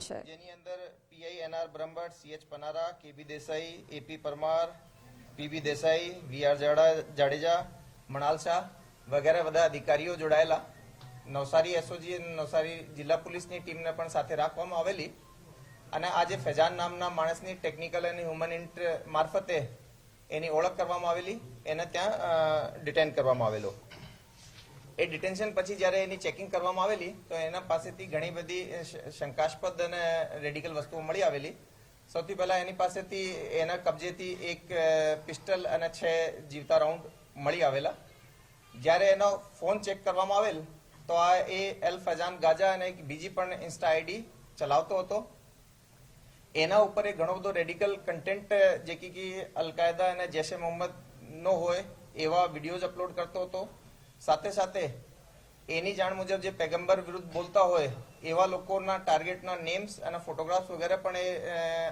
છે. જેની અંદર PI NR Brahmbhatt CH Panara KB Desai, AP Parmar PB Desai VR Jadeja, Manal Shah વગેરે બધા અધિકારીઓ જોડાયેલા. નવસારી એસઓજી નવસારી જિલ્લા પોલીસની ટીમને પણ સાથે રાખવામાં આવેલી. અને આજે ફેજાન નામના માણસની ટેકનિકલ અને હ્યુમન ઇન્ટ મારફતે એની ઓળખ કરવામાં આવેલી. એને ત્યાં ડિટેન કરવામાં આવેલો. એ ડિટેન્શન પછી જ્યારે એની ચેકિંગ કરવામાં આવેલી, તો એના પાસેથી ઘણી બધી શંકાસ્પદ અને રેડિકલ વસ્તુઓ મળી આવેલી. સૌથી પહેલા એની પાસેથી એના કબજેથી એક પિસ્ટલ અને છ જીવતા રાઉન્ડ મળી આવેલા. જ્યારે એનો ફોન ચેક કરવામાં આવેલ, તો આ એ એલ ફજાન ગાજા અને એક બીજી પણ ઇન્સ્ટા આઈડી ચલાવતો હતો. એના ઉપર એ ઘણો બધો રેડિકલ કન્ટેન્ટ જે કે અલકાયદા અને જૈશે મોહમ્મદ નો હોય, એવા વિડીયોઝ અપલોડ કરતો હતો. સાથે સાથે એની જાણ મુજબ જે પેગમ્બર વિરુદ્ધ બોલતા હોય, એવા લોકોના ટાર્ગેટના નેમ્સ અને ફોટોગ્રાફ્સ વગેરે પણ એ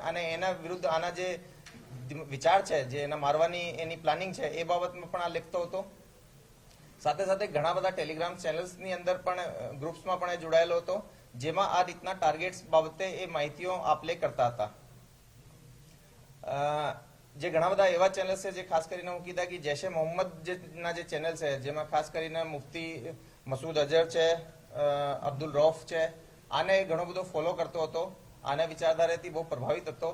અને એના વિરુદ્ધ આના જે વિચાર છે, જે એના મારવાની એની પ્લાનિંગ છે, એ બાબતમાં પણ આ લખતો હતો. સાથે સાથે ઘણા બધા ટેલિગ્રામ ચેનલ્સની અંદર પણ ગ્રુપ્સમાં પણ એ જોડાયેલો હતો, જેમાં આ રીતના ટાર્ગેટ્સ બાબતે એ માહિતીઓ આપલે કરતા હતા. જે ઘણા બધા એવા ચેનલ્સ છે જે ખાસ કરીને હું કીધા કે જૈશે મોહમ્મદ ના જે ચેનલ છે, જેમાં ખાસ કરીને મુફ્તી મસૂદ અઝહર છે અબ્દુલ રૌફ છે, આને ઘણો બધો ફોલો કરતો હતો. આને વિચારધારાથી બહુ પ્રભાવિત હતો.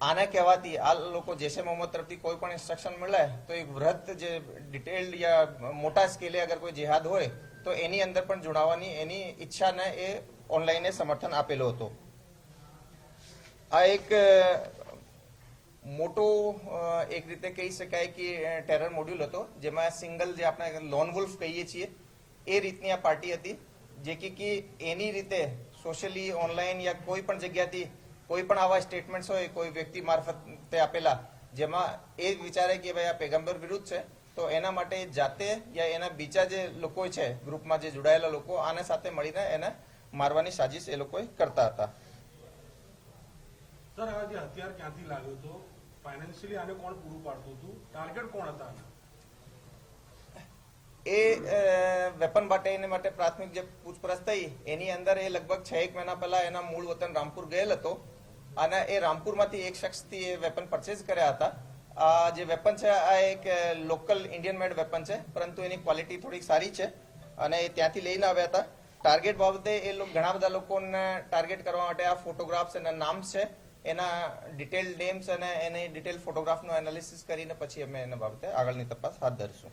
આને કહેવાથી આ લોકો જૈશે મોહમ્મદ તરફથી કોઈ પણ ઇન્સ્ટ્રક્શન મળે તો એક વૃહત જે ડિટેલ્ડ યા મોટા સ્કેલે અગર કોઈ જેહાદ હોય તો એની અંદર પણ જોડાવાની એની ઈચ્છાને એ ઓનલાઈને સમર્થન આપેલો હતો. આ એક મોટો એક રીતે કહી શકાય કે ટેરર મોડ્યુલ હતો, જેમાં સિંગલ જે આપણે લોન વુલ્ફ કહીએ છીએ, એ રીતની આ પાર્ટી હતી. જે કે એની રીતે સોશિયલી ઓનલાઈન યા કોઈ પણ જગ્યાથી, કોઈ પણ આવા સ્ટેટમેન્ટ્સ હોય, કોઈ વ્યક્તિ મારફતે આપેલા, જેમાં એ વિચારે કે ભાઈ આ પેગમ્બર વિરુદ્ધ છે, તો એના માટે જાતે યા એના બીજા જે લોકો છે, ગ્રુપમાં જે જોડાયેલા લોકો, આને સાથે મળીને એને મારવાની સાજિશ એ લોકોએ કરતા હતા. સર, આ જે હથિયાર ક્યાંથી લાગ્યો હતો? ફાઇનાન્શિયલી આને કોણ પૂરું પાડતું હતું? ટાર્ગેટ કોણ હતા? એ વેપન માટે, એને માટે પ્રાથમિક જે પૂછપરછ થઈ, એની અંદર એ લગભગ છ એક મહિના પહેલા એના મૂળ વતન રામપુર ગયેલ હતો. અને એ રામપુરમાંથી એક શખ્સથી એ વેપન પરચેઝ કર્યા હતા. આ જે વેપન છે, આ એક લોકલ ઇન્ડિયન મેડ વેપન છે, પરંતુ એની ક્વોલિટી થોડીક સારી છે અને એ ત્યાંથી લઈને આવ્યા હતા. ટાર્ગેટ બાબતે એ ઘણા બધા લોકોને ટાર્ગેટ કરવા માટે આ ફોટોગ્રાફ્સ એના નામ છે. એના ડિટેલ નેમ્સ અને એની ડિટેલ ફોટોગ્રાફનું એનાલિસિસ કરીને પછી અમે એના બાબતે આગળની તપાસ હાથ ધરીશું?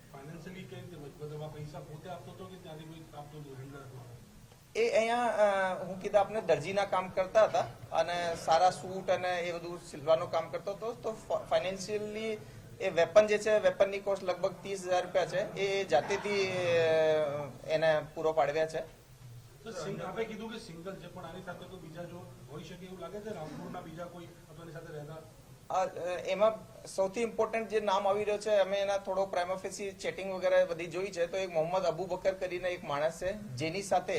એ અહીંયા હું કીધા આપણે દરજીના કામ કરતા હતા અને સારા સૂટ અને એ બધું સિલવાનું કામ કરતો હતો તો ફાઇનાન્શિયલી એ વેપન જે છે વેપનની કોસ્ટ લગભગ ત્રીસ હજાર રૂપિયા છે. એ જાતેથી એને પૂરો પાડવ્યા છે. આપે કીધું કે સિંગલ છે, પણ આની સાથે તો બીજા જો હોઈ શકે એવું લાગે છે? રામપુરના બીજા કોઈ અથવા સાથે રહેતા? એમાં સૌથી ઇમ્પોર્ટન્ટ જે નામ આવી રહ્યો છે, અમે એના થોડો પ્રાઇમોફેસી ચેટિંગ વગેરે બધી જોઈ છે, તો એક મોહમ્મદ અબુ બકર કરીને એક માણસ છે, જેની સાથે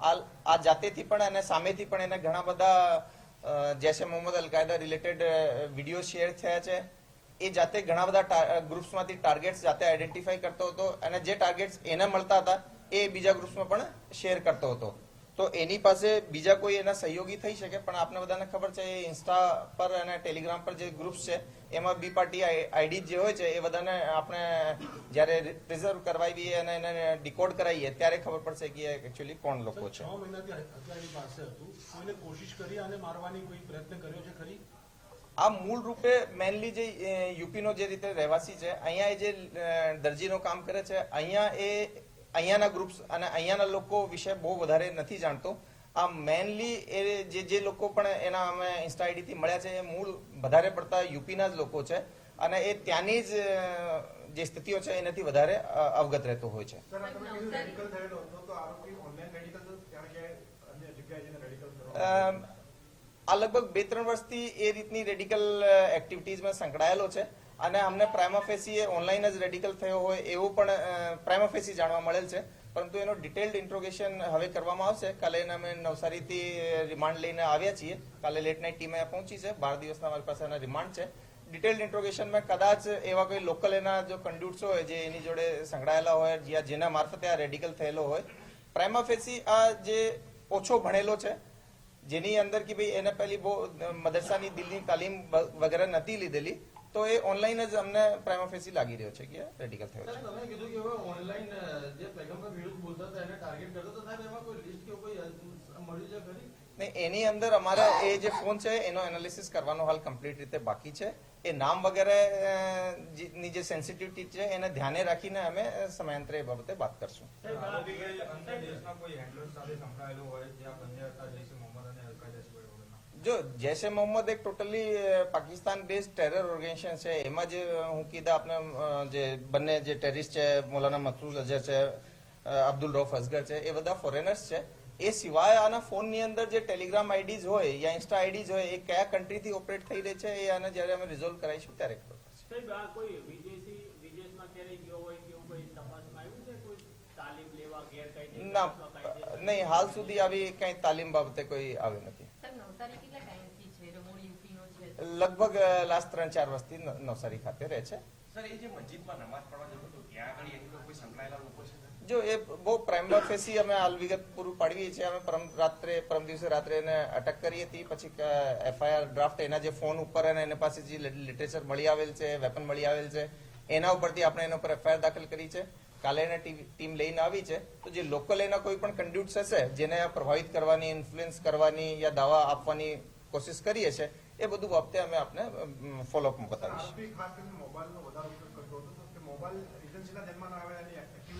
આ જાતેથી પણ અને સામેથી પણ એને ઘણા બધા Jaish Mohammed Al-Qaeda related video share થયા છે. એ જાતે ઘણા બધા ગ્રુપ્સમાંથી ટાર્ગેટ્સ જાતે આઈડેન્ટિફાઈ કરતો હતો અને જે ટાર્ગેટ્સ એને મળતા હતા એ બીજા ગ્રુપ્સમાં પણ શેર કરતો હતો. તો એની પાસે બીજા કોઈ એના સહયોગી થઈ શકે પણ આપને બધાને ખબર છે એ ઇન્સ્ટા પર અને ટેલિગ્રામ પર જે ગ્રુપ્સ છે એમાં બી પાર્ટી આઈડી જે હોય છે એ બધાને આપણે જ્યારે રિઝર્વ કરવાવીએ અને એને ડિકોડ કરાવીએ ત્યારે ખબર પડશે કે એકચ્યુઅલી કોણ લોકો છે. છ મહિનાથી પાસે હતું. કોઈને કોશિશ કરી આને મારવાની કોઈ પ્રયત્ન કર્યો છે ખરી? આ મૂળ રૂપે મેનલી જે યુપીનો જે રીતે રહેવાસી છે અહીંયા એ જે દરજીનો કામ કરે છે અહીંયા એ અહીંયાના ગ્રુપ્સ અને અહીંયાના લોકો વિશે બહુ વધારે નથી જાણતો. આ મેનલી એ જે જે લોકો પણ એના અમે ઇન્સ્ટા આઈડીથી મળ્યા છે એ મૂળ વધારે પડતા યુપીના જ લોકો છે. અને એ ત્યાંની જ જે સ્થિતિઓ છે એનાથી વધારે અવગત રહેતો હોય છે. આ લગભગ બે ત્રણ વર્ષથી એ રીતની રેડિકલ એક્ટિવિટીઝમાં સંકળાયેલો છે. અને અમને પ્રાઇમાફેસી એ ઓનલાઈન જ રેડિકલ થયો હોય એવું પણ પ્રાઇમાફેસી જાણવા મળેલ છે. પરંતુ એનો ડિટેલ્ડ ઇન્ટ્રોગેશન હવે કરવામાં આવશે. કાલે અમે નવસારીથી રિમાન્ડ લઈને આવ્યા છીએ. કાલે લેટ નાઇટ ટીમ અહીંયા પહોંચી છે. બાર દિવસના અમારી પાસે એના રિમાન્ડ છે. ડિટેલ્ડ ઇન્ટ્રોગેશનમાં કદાચ એવા કોઈ લોકલ એના જો કંડ્યુટ્સ હોય, જે એની જોડે સંકળાયેલા હોય જ્યાં જેના મારફતે આ રેડિકલ થયેલો હોય. પ્રાઇમાફેસી આ જે ઓછો ભણેલો છે, જેની અંદર કે ભાઈ એને પહેલી બહુ મદરસાની દિલની તાલીમ વગેરે નથી લીધેલી તો એ ઓનલાઈન જ અમને પ્રાઇમોફેસી લાગી રહ્યો છે કે રેડિકલ થયો છે. તમે કીધું કે હવે ઓનલાઈન જે પેગમ્બર વિરુદ્ધ બોલતા હતા એને ટાર્ગેટ કરતો તો સાહેબ એમાં કોઈ લિસ્ટ કે કોઈ મળી છે ખરી? ને એની અંદર અમારા એ જે ફોન છે એનો એનાલિસિસ કરવાનો હાલ કમ્પ્લીટ રીતે બાકી છે. એ નામ વગેરે જે- ની જે સેન્સિટિવિટી છે એને ધ્યાને રાખીને અમે સમયાંતરે એ બાબતે વાત કરશું. કોઈ હેન્ડલર સાથે સંકળાયેલો હોય જ્યાં બંને હતા જૈસે મોહમ્મદ અને અલકા વગરના જો જૈશે મોહમ્મદ એક totally Pakistan base terror organisation છે. એમાં જે હું કીધા આપણે જે બંને જે ટેરિસ્ટ છે મોલાના મકસૂદ અઝહર છે અબ્દુલ રોફ અસગર છે એ બધા ફોરેનર્સ છે. એ સિવાય આના ફોનની અંદર જે ટેલિગ્રામ આઈડીઝ હોય યા ઇન્સ્ટા આઈડીઝ હોય એ કયા કન્ટ્રીથી ઓપરેટ થઈ રહી છે એ આને જ્યારે અમે રિઝોલ્વ કરાવીશું ત્યારે ખબર પડશે. સાહેબ આ કોઈ વિદેશી વિદેશમાં ક્યારેય ગયો હોય કે એવું કોઈ તપાસમાં આવ્યું છે? કોઈ તાલીમ લેવા ગેરકાયદે ના નહીં હાલ સુધી આવી કઈ તાલીમ બાબતે કોઈ આવી નથી સર નવસારી કેટલા ટાઈમથી છે એટલે મૂળ યુપીનો છે લગભગ લાસ્ટ ત્રણ ચાર વર્ષથી નવસારી ખાતે રહે છે. જે એ બહુ પ્રાઇમર ફેસી અમે હાલ વિગત પૂરું પાડવી છે અમે પરમ રાત્રે પરમ દિવસે રાત્રે એને અટક કરી હતી. પછી એફઆઈઆર ડ્રાફ્ટ એના જે ફોન ઉપર અને એના પાસે જે લિટરેચર મળી આવેલ છે વેપન મળી આવેલ છે એના ઉપરથી આપણે એના ઉપર એફઆઈઆર દાખલ કરી છે. કાલે એને ટીમ લઈને આવી છે. તો જે લોકલ એના કોઈ પણ કન્ડ્યુટ્સ હશે જેને પ્રભાવિત કરવાની ઇન્ફ્લુઅન્સ કરવાની યા દાવા આપવાની કોશિશ કરીએ છે એ બધું બાબતે અમે આપને ફોલોઅપમાં બતાવીશું.